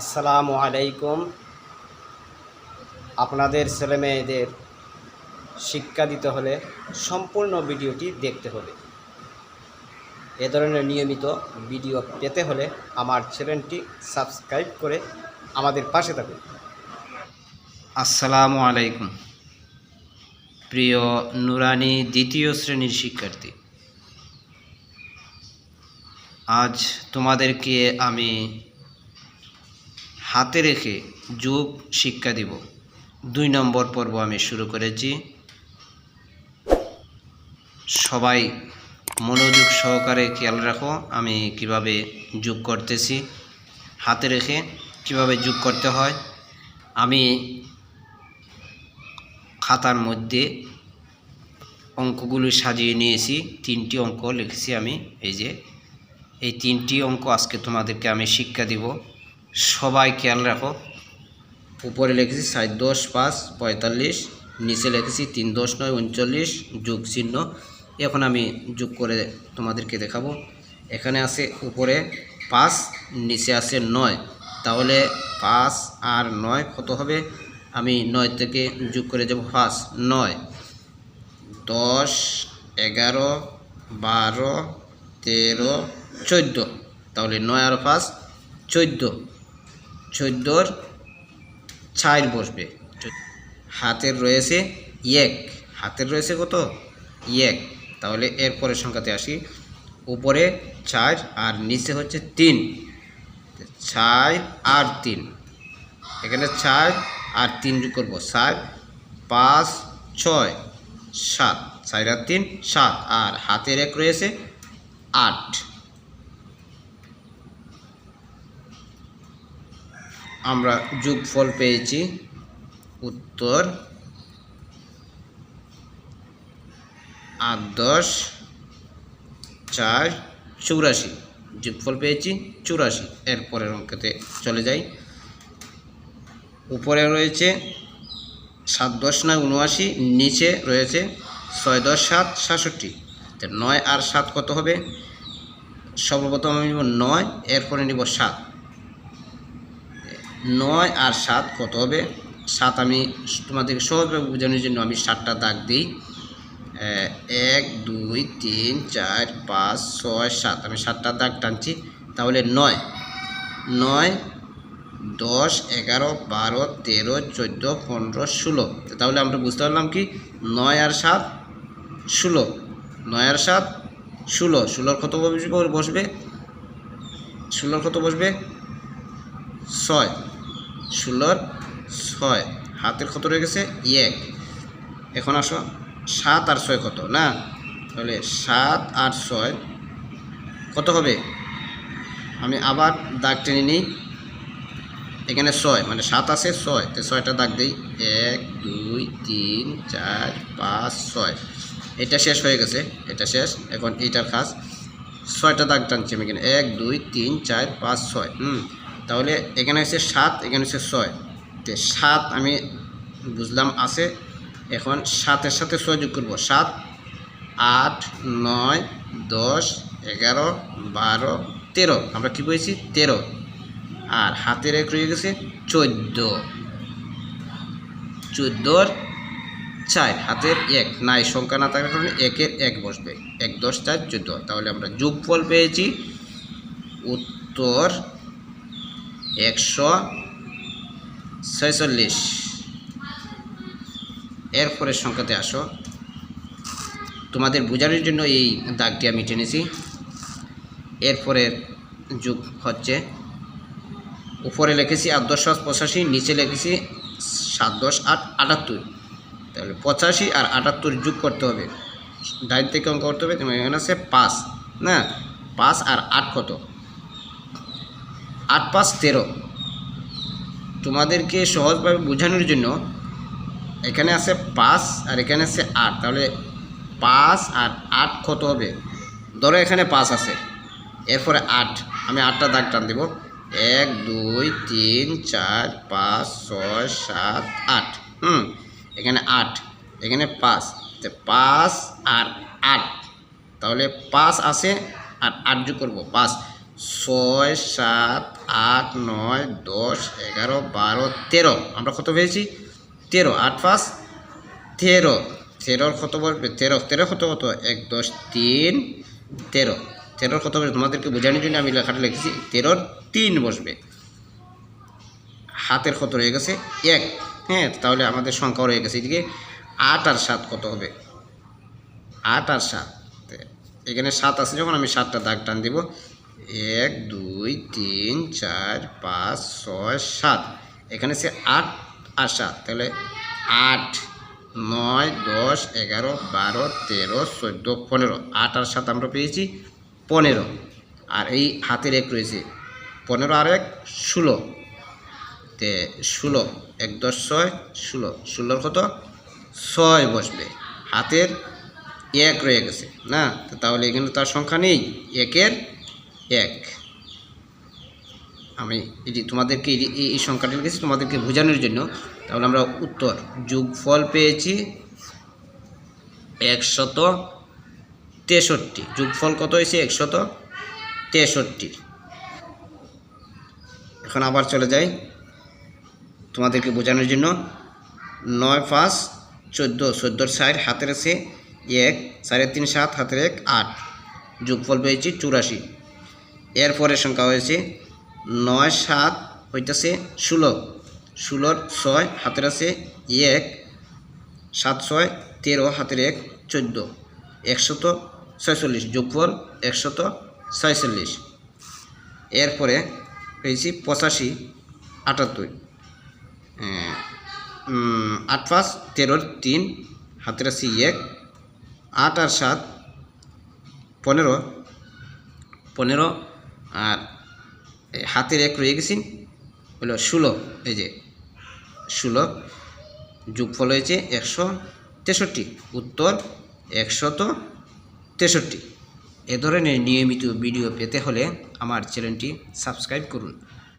আসসালামু আলাইকুম। আপনাদের ছেলেমেয়েদের শিক্ষা দিতে হলে সম্পূর্ণ ভিডিওটি দেখতে হবে। এ ধরনের নিয়মিত ভিডিও পেতে হলে আমার চ্যানেলটি সাবস্ক্রাইব করে আমাদের পাশে থাকুন। আসসালামু আলাইকুম। প্রিয় নুরানি দ্বিতীয় শ্রেণির শিক্ষার্থী, আজ তোমাদেরকে আমি হাতে রেখে যোগ শিক্ষা দিব। দুই নম্বর পর্ব আমি শুরু করেছি। সবাই মনোযোগ সহকারে খেয়াল রাখো, আমি কীভাবে যোগ করতেছি। হাতে রেখে কীভাবে যোগ করতে হয়। আমি খাতার মধ্যে অঙ্কগুলো সাজিয়ে নিয়েছি, তিনটি অঙ্ক লিখেছি আমি। এই যে, এই তিনটি অঙ্ক আজকে তোমাদেরকে আমি শিক্ষা দিব। সবাই খেয়াল রাখো। উপরে লিখেছি ষাট দশ পাঁচ পঁয়তাল্লিশ, নিচে লিখেছি তিন দশ নয় উনচল্লিশ, যোগ চিহ্ন। এখন আমি যোগ করে তোমাদেরকে দেখাবো। এখানে আছে উপরে পাঁচ, নিচে আছে নয়। তাহলে পাঁচ আর নয় কত হবে? আমি নয় থেকে যোগ করে যাব পাঁচ, নয়। দশ, এগারো, বারো, তেরো, চোদ্দ। তাহলে নয় আর পাঁচ, চোদ্দ। চোদ্দোর চার বসবে। হাতের রয়েছে এক। হাতের রয়েছে কত? এক। তাহলে এর পরের সংখ্যাতে আসি। উপরে চার আর নিচে হচ্ছে তিন। চার আর তিন। এখানে চার আর তিন যোগ করব চার। পাঁচ, ছয়, সাত। চার আর তিন, সাত। আর হাতের এক রয়েছে আট। আমরা যোগফল পেয়েছি উত্তর আট, দশ, চার, চৌরাশি। যোগফল পেয়েছি চৌরাশি। এর পরের অঙ্কেতে চলে যাই। উপরে রয়েছে সাত, দশ নয় উনআশি, নিচে রয়েছে ছয়, দশ, সাত, সাতষট্টি। নয় আর সাত কত হবে? সর্বপ্রথম আমি নিব নয়, এরপরে নিব সাত। নয় আর সাত কত হবে? সাত আমি তোমাদেরকে সহজভাবে বোঝানোর জন্য আমি সাতটা দাগ দিই। এক, দুই, তিন, চার, পাঁচ, ছয়, সাত। আমি সাতটা দাগ টানছি, তাহলে নয়। নয়, দশ, এগারো, বারো, তেরো, চোদ্দ, পনেরো, ষোলো। তাহলে আমরা বুঝতে পারলাম কি? নয় আর সাত, ষোলো। নয় আর সাত, ষোলো। ষোলোর কত বসবে? ষোলোর কত বসবে? ছয়। ষোলোর ছয়। হাতের কত রয়ে গেছে? এক। এখন আসো, সাত আর ছয় কত, না? তাহলে সাত আর ছয় কত হবে? আমি আবার দাগ টেনে নিই। এখানে ছয় মানে সাত আছে ছয়। তো ছয়টা দাগ দিই। এক, দুই, তিন, চার, পাঁচ, ছয়। এটা শেষ হয়ে গেছে, এটা শেষ। এখন এইটার কাজ। ছয়টা দাগ টানছি আমি এখানে। এক, দুই, তিন, চার, পাঁচ, ছয়। হুম। তাহলে এখানে হচ্ছে সাত, এখানে হচ্ছে ছয়। তো সাত আমি বুঝলাম আছে। এখন সাতের সাথে ছয় যোগ করব। সাত, আট, নয়, দশ, এগারো, বারো, তেরো। আমরা কী বলেছি তেরো। আর হাতের এক রয়ে গেছে চোদ্দ। চোদ্দোর চার, হাতের এক। নাই, সংখ্যা না থাকার কারণে একের এক বসবে। এক, দশ, চার, চোদ্দ। তাহলে আমরা যোগফল পেয়েছি উত্তর একশো ছয়চল্লিশ। এরপরের সংখ্যাতে আসো। তোমাদের বোঝানোর জন্য এই দাগটি আমি টেনেছি। এরপরের যুগ হচ্ছে। উপরে লিখেছি আট দশ পঁচাশি, নিচে লিখেছি সাত দশ আট আটাত্তর। তাহলে পঁচাশি আর আটাত্তর যোগ করতে হবে। ডাইন থেকে অঙ্ক করতে হবে, তোমার এখানে আছে পাঁচ, না? পাঁচ আর আট কত? আট পাঁচ তেরো। তোমাদেরকে সহজভাবে বোঝানোর জন্য এখানে আছে পাঁচ আর এখানে আছে আট। তাহলে পাঁচ আর আট কত হবে? ধরো এখানে পাঁচ আছে। এরপরে আট। আমি আটটা দাগ টান দেব। এক, দুই, তিন, চার, পাঁচ, ছয়, সাত, আট। হুম, এখানে আট, এখানে পাঁচ। পাঁচ আর আট। তাহলে পাঁচ আছে আর আট যোগ করব, পাঁচ। ছয় সাত আট নয় দশ এগারো বারো তেরো। আমরা কত পেয়েছি? তেরো। আট পাঁচ? তেরো। তেরোর কত বলবে? তেরো। তেরো কত কত এক, দশ, তিন, তেরো। তেরোর কত বলবে? তোমাদেরকে বোঝানোর জন্য আমি লেখাটা লিখেছি। তেরোর তিন বসবে। হাতের কত রয়ে গেছে? এক। হ্যাঁ তাহলে আমাদের সংখ্যাও রয়ে গেছে এদিকে। আট আর সাত কত হবে? আট আর সাত। এখানে সাত আছে, যখন আমি সাতটা দাগ টান দিব এক, দুই, তিন, চার, পাঁচ, ছয়, সাত। এখানে সে আট আর সাত। তাহলে আট, নয়, দশ, এগারো, বারো, তেরো, চোদ্দ, পনেরো। আট আর সাত আমরা পেয়েছি পনেরো। আর এই হাতের এক রয়েছে। পনেরো আর এক, ষোলো। তে ষোলো, এক, দশ, ছয়, ষোলো। ষোলোর কত? ছয় বসবে। হাতের এক রয়ে গেছে, না? তাহলে এখানে তার সংখ্যা নেই। একের এক। আমি এটি তোমাদেরকে এই সংখ্যাটি লিখেছি তোমাদেরকে বোঝানোর জন্য তাহলে আমরা উত্তর, যোগফল পেয়েছি একশত তেষট্টি। যোগফল কত হয়েছে? একশত তেষট্টি। এখন আবার চলে যাই তোমাদেরকে বোঝানোর জন্য। নয় পাঁচ চোদ্দ চোদ্দোর সাইড হাতের আছে এক সাড়ে তিন সাত, হাতের এক আট। যোগফল পেয়েছি চুরাশি। এরপরের সংখ্যা হয়েছে নয় সাত হইতেছে ষোলো। ষোলোর ছয় হাতের আছে এক, সাত ছয় তেরো হাতের এক চোদ্দ। একশত ছয়চল্লিশ যোগফল একশত ছয়চল্লিশ। এরপরে পেয়েছি পঁচাশি, আটাত্তর। আট পাঁচ তেরোর তিন হাতের আছে এক, আট আর সাত পনেরো। পনেরো আর হাতের এক রয়ে গেছেন হলো ষোলো, এই যে ষোলো যোগফল হয়েছে একশো তেষট্টি, উত্তর একশত তেষট্টি। এ ধরনের নিয়মিত ভিডিও পেতে হলে আমার চ্যানেলটি সাবস্ক্রাইব করুন।